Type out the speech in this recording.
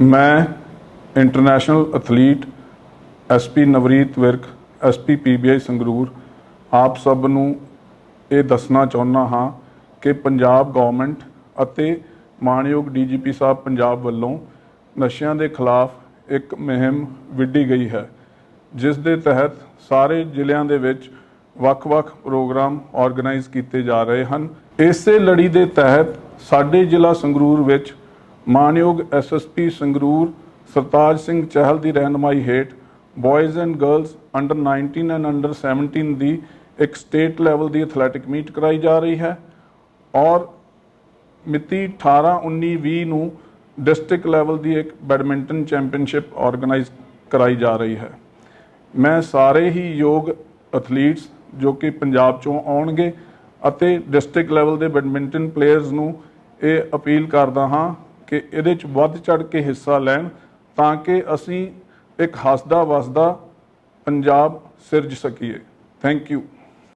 ਮੈਂ international athlete SP Navreet Virk, SP PBI Sangrur, ਆਪ ਸਭ ਨੂੰ ਇਹ ਦੱਸਣਾ ਚਾਹੁੰਦਾ ਹਾਂ ਕਿ ਪੰਜਾਬ ਗਵਰਨਮੈਂਟ ਅਤੇ ਮਾਨਯੋਗ ਡੀਜੀਪੀ ਸਾਹਿਬ ਪੰਜਾਬ ਵੱਲੋਂ ਨਸ਼ਿਆਂ ਦੇ ਖਿਲਾਫ ਇੱਕ ਮੁਹਿੰਮ ਵਿੱਢੀ ਗਈ ਹੈ, ਜਿਸ ਦੇ ਤਹਿਤ ਸਾਰੇ ਜ਼ਿਲ੍ਹਿਆਂ ਦੇ ਵਿੱਚ ਵੱਖ-ਵੱਖ ਪ੍ਰੋਗਰਾਮ ਆਰਗੇਨਾਈਜ਼ ਕੀਤੇ ਜਾ ਰਹੇ ਹਨ। ਇਸੇ ਲੜੀ ਦੇ ਤਹਿਤ ਸਾਡੇ ਜ਼ਿਲ੍ਹਾ ਸੰਗਰੂਰ ਵਿੱਚ ਮਾਨਯੋਗ ਐਸਐਸਪੀ ਸੰਗਰੂਰ ਸਰਤਾਜ ਸਿੰਘ ਚਹਿਲ ਦੀ ਰਹਿਨਮਾਈ ਹੇਠ boys and girls under 19 and under 17 ਦੀ ਇੱਕ ਸਟੇਟ ਲੈਵਲ ਦੀ ਐਥਲੈਟਿਕ ਮੀਟ ਕਰਾਈ ਜਾ ਰਹੀ ਹੈ ਔਰ ਮਿਤੀ 18 19 20 ਨੂੰ ਡਿਸਟ੍ਰਿਕਟ ਲੈਵਲ ਦੀ ਇੱਕ ਬੈਡਮਿੰਟਨ ਚੈਂਪੀਅਨਸ਼ਿਪ ਆਰਗੇਨਾਈਜ਼ ਕਰਾਈ ਜਾ ਰਹੀ ਹੈ। ਮੈਂ ਸਾਰੇ ਹੀ ਯੋਗ ਐਥਲੀਟਸ ਜੋ ਕਿ ਪੰਜਾਬ ਚੋਂ ਆਉਣਗੇ ਅਤੇ ਡਿਸਟ੍ਰਿਕਟ ਲੈਵਲ ਦੇ ਬੈਡਮਿੰਟਨ ਪਲੇਅਰਸ ਨੂੰ ਇਹ ਅਪੀਲ ਕਰਦਾ ਹਾਂ ਕਿ ਇਹਦੇ ਚ ਵੱਧ ਚੜ ਕੇ ਹਿੱਸਾ ਲੈਣ ਤਾਂ ਕਿ ਅਸੀਂ ਇੱਕ ਹੱਸਦਾ ਵਸਦਾ ਪੰਜਾਬ ਸਿਰਜ ਸਕੀਏ। Thank you